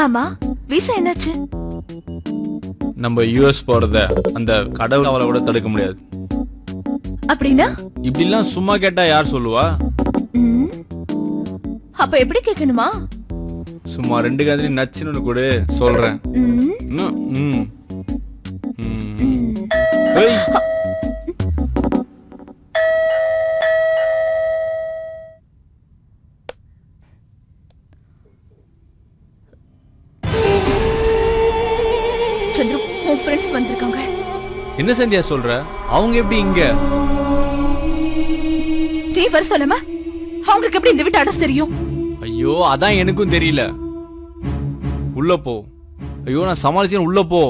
ஆமா விசா என்னாச்சு நம்ம யூஎஸ் போறத அந்த கடவுள் அவளை கூட தடுக்க முடியாது அப்படின்னா இப்படிலாம் சும்மா கேட்டா யார் சொல்லுவா ம். அப்ப எப்படி கேட்கணுமா சும்மா ரெண்டு காதலி நச்சுன்னு கூட சொல்றேன் ம், இன்னும். ம். ம். ஏய், என்ன சந்தியா சொல்ற? அவங்க எப்படி இங்க? நீ வர சொல்லாம? அவங்களுக்கு எப்படி இந்த வீட்டு அட்ரஸ் தெரியும்? ஐயோ அதான் எனக்கும் தெரியல. உள்ள போ. ஐயோ நான் சமாளிச்சேன். உள்ள போ.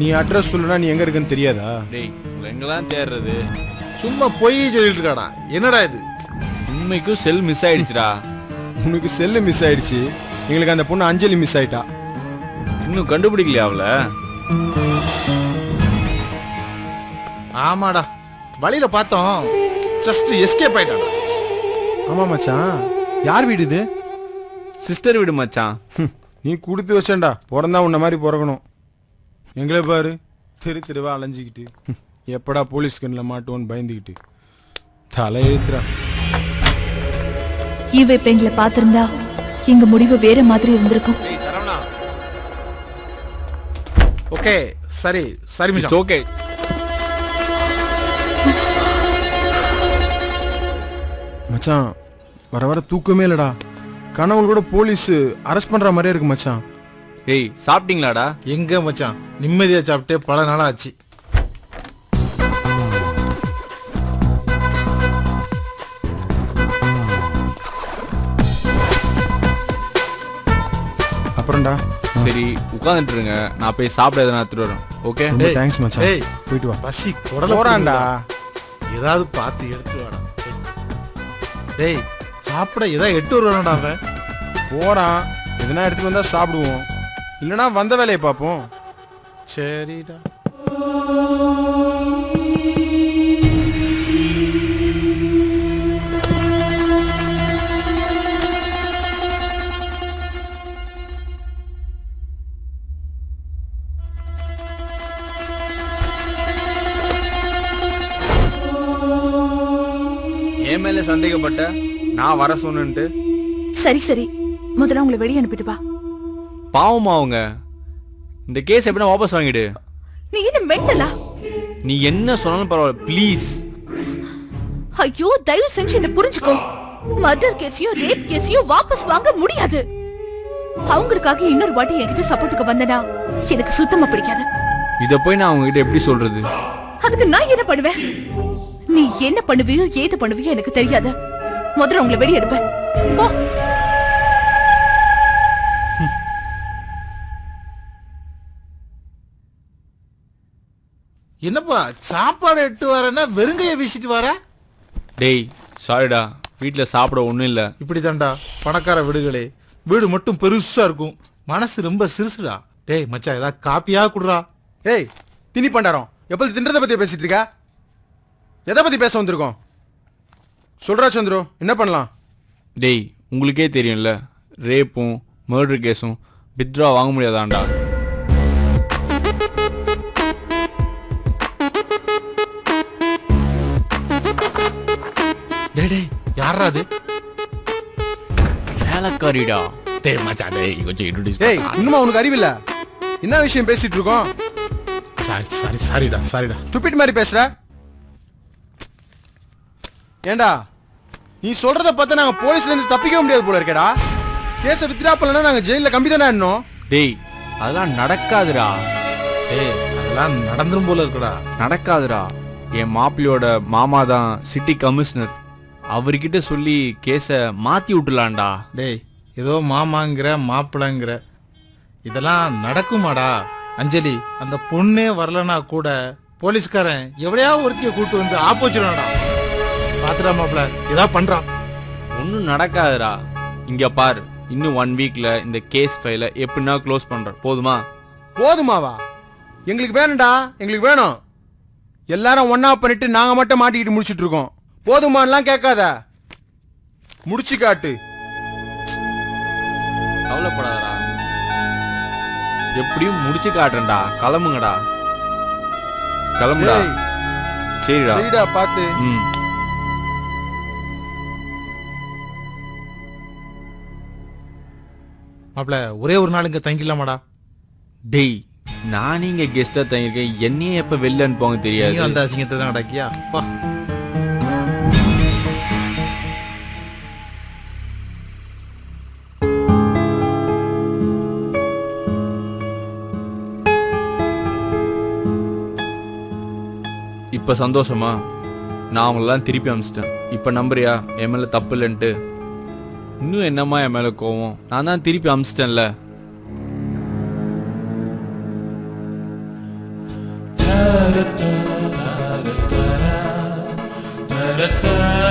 நீ அட்ரஸ் சொல்லுனா நீ எங்க இருக்குன்னு தெரியாதா? டேய் எங்கெல்லாம் தேடுறது? சும்மா பொய் சொல்லிட்டு இருக்காடா என்னடா இது? உண்மைக்கும் செல் மிஸ் ஆயிடுச்சுடா. உனக்கு செல்லு மிஸ் ஆயிடுச்சு. எங்களுக்கு அந்த பொண்ணு அஞ்சலி மிஸ் ஆயிட்டா. இன்னும் கண்டுபிடிக்கலையா அவள? ஆமாடா. வழியில பார்த்தோம். ஜஸ்ட் எஸ்கேப் ஆயிட்டாடா. ஆமா மச்சான். யார் வீடு இது? சிஸ்டர் வீடு மச்சான். நீ கொடுத்து வச்சேன்டா. பிறந்தா உன்ன மாதிரி பிறக்கணும். எங்களை பாரு. தெரு தெருவா அலைஞ்சிக்கிட்டு. எப்படா போலீஸ் கண்ணில் மாட்டோன்னு பயந்துக்கிட்டு தலை எழுத்துறா இவ இப்ப எங்களை பார்த்திருந்தா எங்க முடிவு வேற மாதிரி இருந்திருக்கும். ஓகே சரி சரி இட்ஸ் மிச்சம். ஓகே மச்சான் வர வர தூக்கமே இல்லடா. கனவுல கூட போலீஸ் அரெஸ்ட் பண்ற மாதிரியே இருக்கு மச்சான். ஏய் சாப்பிட்டீங்களாடா? எங்க மச்சான்? நிம்மதியா சாப்பிட்டு பல நாளா ஆச்சு சரி உட்காந்துட்டு இருங்க நான் போய் சாப்பிட எதனா எடுத்துட்டு வரேன். ஓகே ரொம்ப டேய், தேங்க்ஸ் மச்சான். டேய். போயிட்டு வா. பசி குடல போறான்டா. ஏதாவது பார்த்து எடுத்துட்டு வாடா. டேய் சாப்பிட ஏதாவது எட்டு வருவானடா அவன்? போறான். எதனா எடுத்துட்டு வந்தா சாப்பிடுவோம். இல்லனா வந்த வேலையை பார்ப்போம். சரிடா. என் மேல சந்தேகப்பட்ட நான் வர சொன்னேன்ட்டு. சரி சரி. முதல்ல உங்களை வெளியே அனுப்பிட்டு வா. பாவமா அவங்க. இந்த கேஸ் எப்படின்னா வாபஸ் வாங்கிடு. நீ என்ன மெண்டலா? நீ என்ன சொன்னாலும் பரவாயில்ல ப்ளீஸ் ஐயோ தயவு செஞ்சு என்ன புரிஞ்சுக்கோ. மர்டர் கேஸையும் ரேப் கேஸையும் வாபஸ் வாங்க முடியாது. அவங்களுக்காக இன்னொரு வாட்டி என்கிட்ட சப்போர்ட்டுக்கு வந்தனா எனக்கு சுத்தமா பிடிக்காது. இத போய் நான் அவங்க கிட்ட எப்படி சொல்றது? அதுக்கு நான் என்ன பண்ணுவேன்? நீ என்ன பண்ணுவியோ ஏது பண்ணுவியோ எனக்கு தெரியாது. முதல்ல உங்களை வெளியே எடுப்பேன் போ. என்னப்பா சாப்பாடு எட்டு வரேன்னா வெறுங்கைய வீசிட்டு வர? டேய் சாரிடா வீட்ல சாப்பிட ஒண்ணும் இல்ல. இப்படி பணக்கார வீடுகளே. வீடு மட்டும் பெருசா இருக்கும். மனசு ரொம்ப சிறுசுடா. டேய் மச்சான் ஏதாவது காப்பியா குடுறா? ஏய் திணி பண்டாரம் எப்போ தின்றதை பத்தி பேசிட்டு இருக்க? எதை பத்தி பேச வந்திருக்கோம்? சொல்றா சந்துரு என்ன பண்ணலாம்? டேய் உங்களுக்கே தெரியும்ல ரேப்பும் மர்டர் கேஸும் வித்ட்ரா வாங்க முடியாதாண்டா? டேய் டேய் யாரா அது? வேலைக்காரிடா. டேய் மச்சான் டேய் கொஞ்சம் இன்ட்ரோடியூஸ் ஏய் இன்னுமா உனக்கு அறிவில்ல? என்ன விஷயம் பேசிட்டு இருக்கோம்? சாரி சாரி சாரிடா சாரிடா. ஸ்டூபிட் மாதிரி பேசுற. ஏண்டா? நீ சொல்றத பார்த்தா நாங்க போலீஸ்ல இருந்து தப்பிக்க முடியாது போல இருக்கேடா. கேஸ வித்ரா பண்ணலன்னா நாங்க ஜெயில கம்பி தானே இன்னும் டேய் அதெல்லாம் நடக்காதுடா. டேய் அதெல்லாம் நடந்துரும் போல இருக்குடா. நடக்காதுடா. என் மாப்பிள்ளையோட மாமா தான் சிட்டி கமிஷனர். அவர்கிட்ட சொல்லி கேஸை மாத்தி விட்டுலாம்டா. டேய் ஏதோ மாமாங்கிற மாப்பிள்ளைங்கிற. இதெல்லாம் நடக்குமாடா? அஞ்சலி அந்த பொண்ணே வரலனா கூட போலீஸ்காரன் எவ்வளையா ஒருத்திய கூட்டு வந்து ஆப்போச்சிடா பாத்துடா மாப்பிள்ள. இதா பண்றான் ஒன்றும் நடக்காதுடா. இங்க பார் இன்னும் ஒன் வீக்ல இந்த கேஸ் ஃபைலை எப்படின்னா க்ளோஸ் பண்ற போதுமா? போதுமாவா? எங்களுக்கு வேணும்டா. எங்களுக்கு வேணும். எல்லாரும் ஒண்ணா பண்ணிட்டு நாங்க மட்டும் மாட்டிக்கிட்டு முடிச்சிட்டு இருக்கோம். போதுமான்லாம் கேட்காத. முடிச்சு காட்டு. கவலைப்படாதடா. எப்படியும் முடிச்சு காட்டுறேன்டா. கிளம்புங்கடா. கிளம்புடா. டேய், சரிடா. சரிடா பார்த்து ம். மாப்பிள ஒரே ஒரு நாள் இங்க தங்கிடலாமாடா? டேய் நான் இங்க கெஸ்டா தங்கியிருக்கேன். என்னையே எப்ப வெளில அனுப்புவாங்க நீயும் தெரியாது அந்த அசிங்கத்தை தான் அடக்கியா? வா. இப்ப சந்தோஷமா? நான் அவங்களெல்லாம் திருப்பி அனுப்பிச்சிட்டேன் இப்ப நம்புறியா? மேல தப்பு இல்லைன்ட்டு. இன்னும் என்னம்மா என் மேல கோவம்? நான் தான் திருப்பி அனுப்பிச்சிட்டேன்ல da da da da da da